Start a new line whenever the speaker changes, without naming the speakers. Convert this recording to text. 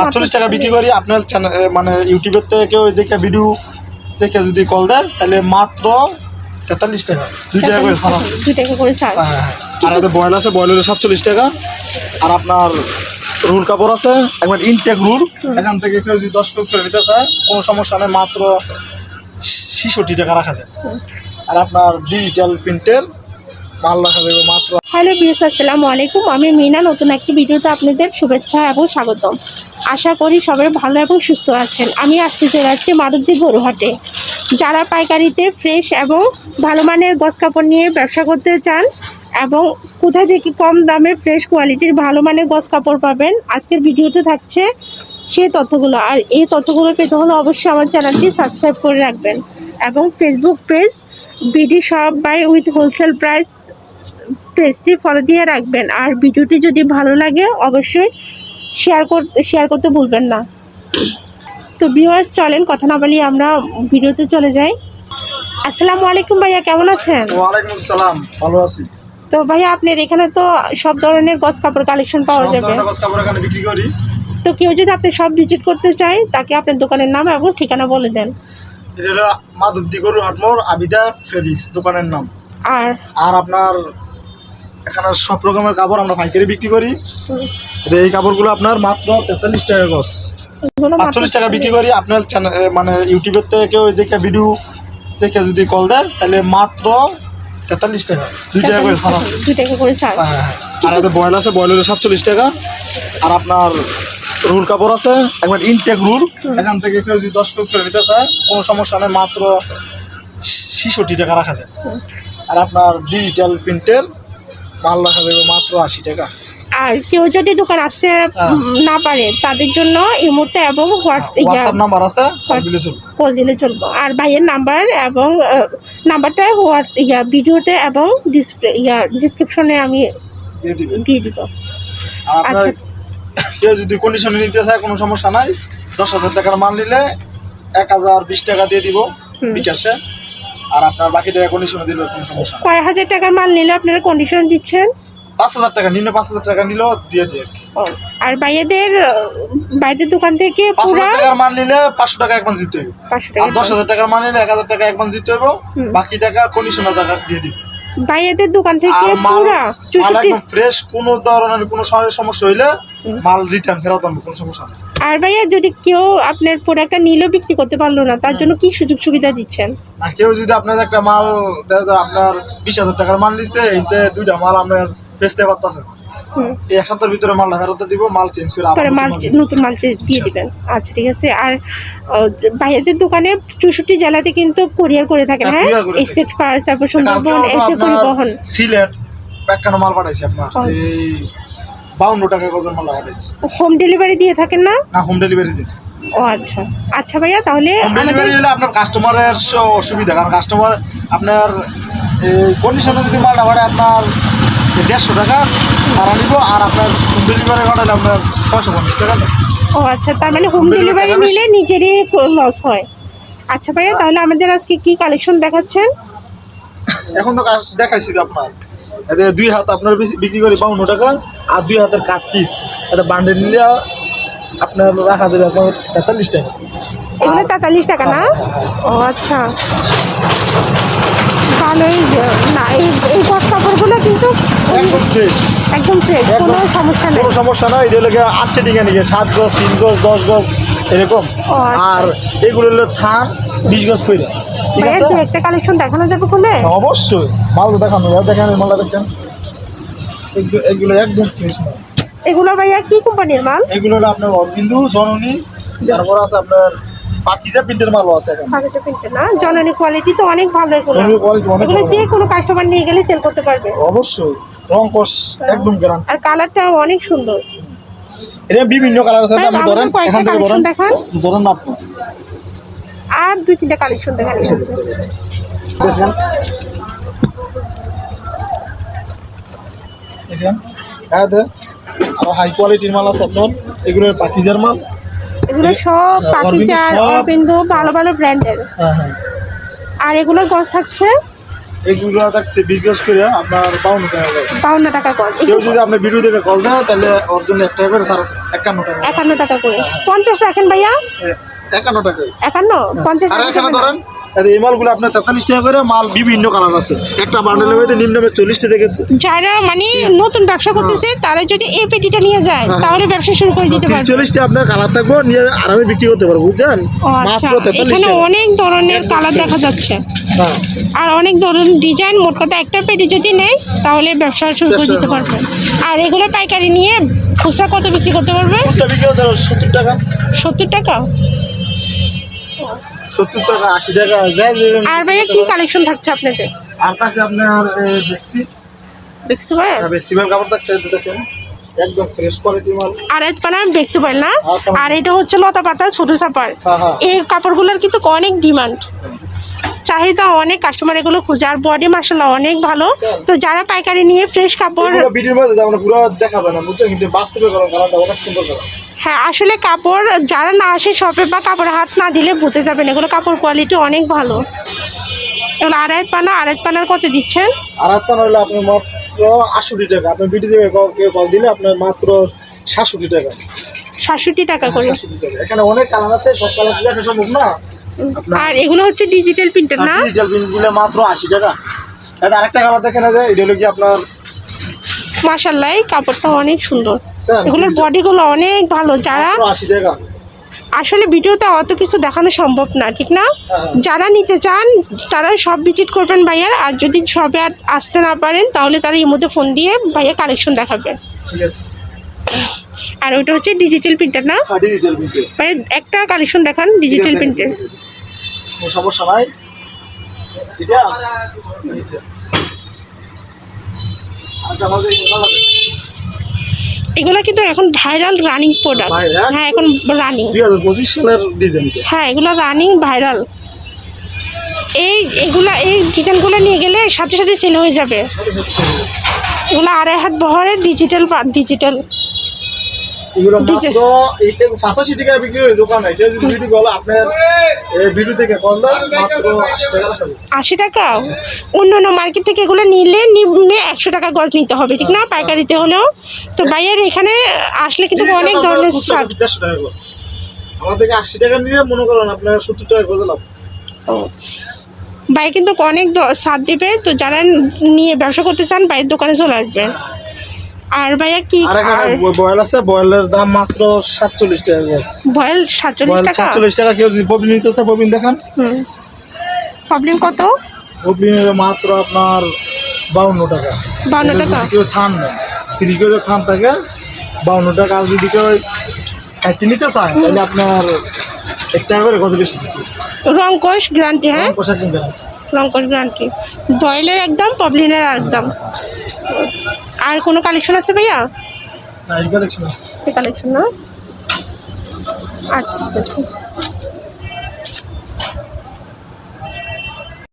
পাঁচচল্লিশ টাকা বিক্রি করি আপনার চ্যানেল মানে ইউটিউবের থেকে কেউ দেখে ভিডিও দেখে যদি কল দেয় তাহলে মাত্র তেতাল্লিশ টাকা দুই টাকা করে ছাড় আছে।
দুই টাকা করে ছাড়।
হ্যাঁ, হ্যাঁ। আর এতে বয়েল আছে বয়েল হলে সাতচল্লিশ টাকা। আর আপনার রুল কাপড় আছে একবার ইনটেক রুল এখান থেকে কেউ যদি দশ পিস করে নিতে চায় কোনো সমস্যা নেই মাত্র ছিষট্টি টাকা রাখা যায়। আর আপনার ডিজিটাল প্রিন্টের মাল রাখা যাবে মাত্র
হ্যালো বিএস আসসালামু আলাইকুম। আমি মিনা, নতুন একটি ভিডিওতে আপনাদের শুভেচ্ছা এবং স্বাগতম। আশা করি সবাই ভালো এবং সুস্থ আছেন। আমি আজকে চলে যাচ্ছি মাধবদী গরুহাটে যারা পাইকারিতে ফ্রেশ এবং ভালো মানের গছ কাপড় নিয়ে ব্যবসা করতে চান এবং কোথা থেকে কম দামে ফ্রেশ কোয়ালিটির ভালো মানের গছ কাপড় পাবেন, আজকের ভিডিওতে থাকছে সেই তথ্যগুলো। আর এই তথ্যগুলো পেতে হলে অবশ্যই আমার চ্যানেলটি সাবস্ক্রাইব করে রাখবেন এবং Facebook page BD shop buy with wholesale price পেজটি ফলো দিয়ে রাখবেন। আর ভিডিওটি যদি ভালো লাগে অবশ্যই শেয়ার করতে শেয়ার করতে ভুলবেন না। তো ভিউয়ার্স চলেন কথা না বলি আমরা ভিডিওতে চলে যাই। আসসালামু আলাইকুম ভাইয়া কেমন আছেন?
ওয়ালাইকুম আসসালাম ভালো আছি।
তো ভাইয়া আপনার এখানে তো সব ধরনের গছ কাপড় কালেকশন পাওয়া যাবে।
গছ কাপড় এখানে বিক্রি করি।
তো কেউ যদি আপনি সব ভিজিট করতে চায় তাকে আপনার দোকানের নাম এবং ঠিকানা বলে দেন।
এটা হলো মাধবদী গরু হাটমোর আবিদা ফেব্রিক্স দোকানের নাম।
আর
আর আপনার এখানে সব রকমের কাপড় আমরা পাইকারি বিক্রি করি। এই কাপড়গুলো আপনার মাত্র তেতাল্লিশ টাকা গছ পাঁচচল্লিশ টাকা বিক্রি করি আপনার চ্যানেল মানে ইউটিউবের থেকে কেউ দেখে ভিডিও দেখে যদি কল দেয় তাহলে মাত্র তেতাল্লিশ টাকা। দুই টাকা করে ছাড় আছে।
দুই টাকা করে ছাড়।
হ্যাঁ, হ্যাঁ। আর এতে বয়েল আছে বয়েল হলে সাতচল্লিশ টাকা। আর আপনার রুল কাপড় আছে একবার ইনটেক রুল। এখান থেকে কেউ যদি দশ পিস করে নিতে চায় কোনো সমস্যা নেই মাত্র ছিষট্টি টাকা রাখা যায়। আর আপনার ডিজিটাল প্রিন্টের মাল রাখা যাবে মাত্র আশি টাকা
আর কেউ যদি দোকান আসতে
হ্যাঁ।
না পারে তাদের জন্য ইমোতে এবং হোয়াটসঅ্যাপ
নাম্বার আছে।
কল দিলে চলবো আর ভাইয়ের নাম্বার এবং নাম্বারটা হোয়াটস ইয়া ভিডিওতে এবং ডিসপ্লে ইয়া ডিসক্রিপশনে আমি
দিয়ে দিবে
আচ্ছা।
কেউ যদি কন্ডিশনে নিতে চায় কোনো সমস্যা নাই দশ হাজার টাকার মাল নিলে এক হাজার বিশ টাকা দিয়ে দিব বিকাশে আর আপনার বাকি টাকা কন্ডিশনে দিলে কোনো সমস্যা নাই।
কয় হাজার টাকার মাল নিলে আপনারা কন্ডিশন দিচ্ছেন?
পাঁচ হাজার টাকা নিম্ন পাঁচ হাজার টাকা নিলেও দিয়ে
ও, আর ভাইয়াদের আহ, দোকান থেকে
পাঁচ
পুরা
হাজার টাকার মাল নিলে পাঁচশো টাকা অ্যাডভান্স দিতে হবে
পাঁচশো
আর
টাকা
দশ হাজার টাকার মাল নিলে এক হাজার টাকা অ্যাডভান্স দিতে হবে বাকি টাকা কন্ডিশনার টাকা দিয়ে দিবে।
ভাইয়াদের দোকান থেকে পুরা
মাল ফ্রেশ কোনো ধরনের কোনো সমস্যা হইলে মাল রিটার্ন ফেরত আনব কোনো সমস্যা নেই।
আর ভাইয়া যদি কেউ আপনার প্রোডাক্টটা নিলেও বিক্রি করতে পারল না তার জন্য কি সুযোগ সুবিধা দিচ্ছেন?
না কেউ যদি আপনার একটা মাল আপনার বিশ হাজার টাকার মাল দিচ্ছে এইতে দুইটা মাল আপনার বেচতে পারতেছে না। এক সপ্তাহের ভিতরে মালটা ফেরত দিব মাল চেঞ্জ করে
পরে মাল নতুন মাল দিয়ে দিবেন। আচ্ছা ঠিক আছে। আর দোকানে চৌষট্টি জেলাতে কিন্তু কোরিয়ার করে থাকেন
হ্যাঁ,
হ্যাঁ। স্টেট ফার্স্ট তারপর সুন্দরবন
এতে
পরিবহন
সিলেট মাল পাঠাইছি আপনার। এই বাউন্ন টাকা গজন মাল পাঠাইছি।
হোম ডেলিভারি দিয়ে থাকেন না?
না হোম ডেলিভারি দিন
ও আচ্ছা। আচ্ছা ভাইয়া তাহলে আমাদের
আপনার কাস্টমারের অসুবিধা কারণ কাস্টমার আপনার কন্ডিশনে যদি মালটা পাঠায় আপনার দেড়শো টাকা ভাড়া নিব আর আপনার হোম ডেলিভারি পাঠালে আপনার ছয়শো পঞ্চাশ টাকা
ও আচ্ছা তার মানে হোম ডেলিভারি নিলে নিজেরই লস হয়। আচ্ছা ভাইয়া তাহলে আমাদের আজকে কি কালেকশন দেখাচ্ছেন?
এখন তো কাজ দেখাইছি আপনার। এতে দুই হাত আপনার বেশি- বিক্রি করি বাউন্ন টাকা আর দুই হাতের কাঠ পিস এটা বান্ডেল নিলে আপনার রাখা যাবে আপনার তেতাল্লিশ টাকা।
এগুলো তেতাল্লিশ টাকা না? ও আচ্ছা। ভালোই না এই এই গছ কাপড়গুলো কিন্তু
একদম ফ্রেশ
একদম ফ্রেশ কোনো সমস্যা নেই।
কোনো সমস্যা নাই এটা লেগে আটছে টিকা নিকে সাত গজ তিন গজ দশ গজ এরকম।
আচ্ছা।
আর এগুলো হলো থান বিশ গজ করে। ঠিক আছে?
একটা কালেকশন দেখানো যাবে কোনে
অবশ্যই। মাল দেখানো যায় দেখেন মালটা এগুলো- এগুলো একদম ফ্রেশ মাল।
এগুলো ভাইয়া কি কোম্পানির মাল?
এগুলো হলো আপনার অরবিন্দু জননী তারপর আছে আপনার পাকিজা প্রিন্টের মালও আছে এখন।
কাগজে প্রিন্টে না? জননী কোয়ালিটি তো অনেক ভালো এগুলো। এগুলো যে কোনো কাস্টমার নিয়ে গেলে সেল করতে পারবে।
অবশ্যই। রং কস একদম গ্যারান্টি
আর কালারটা অনেক সুন্দর।
এটা বিভিন্ন কালার আছে। আপনি ধরেন এখান থেকে ধরেন। ধরেন না আপনি।
আর দুই তিনটা কালেকশন দেখান।
দেখেন। হ্যাঁ আর হাই কোয়ালিটির মাল আছে আপনার। এগুলো পাকিজার মাল।
এগুলো সব
হ্যাঁ,
পাকিজার
অরবিন্দু
ভালো ভালো ব্র্যান্ডের
হ্যাঁ হ্যাঁ।
আর এগুলোর গছ থাকছে?
এগুলো থাকছে বিশ গজ করে আপনার বাউন্ন টাকা করে
বাউন্ন টাকা কর
কেউ যদি আপনার ভিডিও দেখে কল দেয় তাহলে ওর জন্য এক টাকা করে সাড়ে একান্ন টাকা।
একান্ন টাকা করে। পঞ্চাশ রাখেন ভাইয়া?
একান্ন টাকা
একান্ন? পঞ্চাশ
আর
টাকা
এখানে ধরেন এই মালগুলো আপনার তেতাল্লিশ টাকা করে মাল বিভিন্ন কালার আছে। একটা বান্ডেলের মধ্যে নিম্ন চল্লিশটা দেখেছে।
যারা মানে নতুন ব্যবসা করতেছে তারা যদি এই পেটিটা নিয়ে যায়
হ্যাঁ।
তাহলে ব্যবসা শুরু করে দিতে পারবে।
চল্লিশটা আপনার কালার থাকব নিয়ে আরামে বিক্রি করতে পারব বুঝছেন?
আচ্ছা এখানে অনেক ধরনের কালার দেখা যাচ্ছে।
হ্যাঁ।
আর অনেক ধরনের ডিজাইন মোট কথা একটা পেটি যদি নেয় তাহলে ব্যবসা শুরু করে দিতে পারবে। আর এগুলো পাইকারি নিয়ে খুচরা কত বিক্রি করতে পারবে?
খুচরা বিক্রি করতে পারব সত্তর টাকা।
সত্তর টাকা?
সত্তর টাকা আশি টাকা
আর ভাইয়া কি কালেকশন থাকছে আপনাদের?
আর থাকছে আপনার বেক্সি বেক্সি মাল কাপড় থাকছে দেখেন একদম ফ্রেশ কোয়ালিটি মাল।
আর না?
আর
এটা হচ্ছে লতা পাতা ছোট চাপার।
এই কাপড়
এই কাপড়গুলোর কিন্তু অনেক ডিমান্ড চাহিদা অনেক কাস্টমার এগুলো খুঁজে। আর বডি মাসাল্লাহ অনেক ভালো। তো যারা পাইকারি নিয়ে ফ্রেশ কাপড়
ভিডিওর মধ্যে পুরো দেখা যায় না বুঝছেন? কিন্তু বাস্তবে কালারটা অনেক সুন্দর
হ্যাঁ আসলে কাপড় যারা না আসে শপে বা কাপড় হাত না দিলে বুঝে যাবেন এগুলো কাপড় কোয়ালিটি অনেক ভালো। এগুলো আড়াই পানা আড়াই পানার কত দিচ্ছেন?
আর আপনার হলে আপনার মাত্র আটষট্টি টাকা। আপনার ভিডিও কল- কেউ কল দিলে আপনার মাত্র সাতষট্টি টাকা।
সাতষট্টি টাকা করে।
এখানে অনেক কালার আছে সব কালার দেখা সম্ভব না।
আর এগুলো হচ্ছে ডিজিটাল প্রিন্টার না?
ডিজিটাল প্রিন্টগুলো মাত্র আশি টাকা। এটা আরেকটা কালার দেখেন যে, এটা হলো কি আপনার
মাসাল্লাহ কাপড়টা অনেক সুন্দর? এগুলোর বডিগুলো অনেক ভালো যারা
আশি টাকা।
আসলে ভিডিওতে অত কিছু দেখানো সম্ভব না ঠিক না?
হ্যাঁ।
যারা নিতে চান তারা সব ভিজিট করবেন ভাইয়ার আর যদি সবে আসতে না পারেন তাহলে তারা এর মধ্যে ফোন দিয়ে ভাইয়া কালেকশন দেখাবেন।
ঠিক আছে।
আর ওটা হচ্ছে ডিজিটাল প্রিন্টার না?
ডিজিটাল প্রিন্টে
ভাই একটা কালেকশন দেখান ডিজিটাল প্রিন্টের
সমস্যা নাই। এটা।
এগুলো কিন্তু এখন ভাইরাল রানিং প্রোডাক্ট হ্যাঁ এখন রানিং
সালের ডিজাইন
হ্যাঁ এগুলো রানিং ভাইরাল এই এগুলা এই ডিজাইনগুলো নিয়ে গেলে সাথে সাথে সেল হয়ে যাবে। এগুলো আড়াই হাত বহরের ডিজিটাল ডিজিটাল
এগুলো মাত্র এই পাঁচাশি টাকা বিক্রি করে দোকানে। এটা যদি ভিডিও কল আপনার ভিডিও থেকে কল দেন মাত্র আশি টাকা
আশি টাকা? অন্য অন্য মার্কেট থেকে এগুলো নিলে নিম্নে একশো টাকা গজ নিতে হবে ঠিক না? পাইকারিতে হলেও। তো বাইরের এখানে আসলে কিন্তু অনেক ধরনের
দেড়শো টাকা গজ। আমার থেকে আশি টাকা নিয়ে মনে করেন আপনার সত্তর টাকা গজে লাভ।
ভাই কিন্তু অনেক স্বাদ দেবে তো যারা নিয়ে ব্যবসা করতে চান বাইরের দোকানে চলে আসবেন। আর ভাইয়া কি
বয়েল আছে বয়েলের দাম মাত্র সাতচল্লিশ টাকা
ভয়েল সাতচল্লিশ টাকা?
সাতচল্লিশ টাকা কেউ যদি ববিন নিতে চায় ববিন দেখান।
প্রবলেম কত?
ববিনের মাত্র আপনার বাউন্ন টাকা।
বাউন্ন টাকা?
কেউ থান নেয় তিরিশ গজের থান থাকে বাউন্ন টাকা। আর যদি কেউ কাটতে নিতে চায় তাহলে আপনার এক টাকা করে গজ বেশি।
রংকশ গ্যারান্টি হ্যাঁ?
কিনতে পারছে
রংকশ গ্যারান্টি বয়েলের একদম পবলিনের একদম? আর কোনো কালেকশন আছে ভাইয়া?
কালেকশন আছে।
এই কালেকশন না? আচ্ছা ঠিক আছে।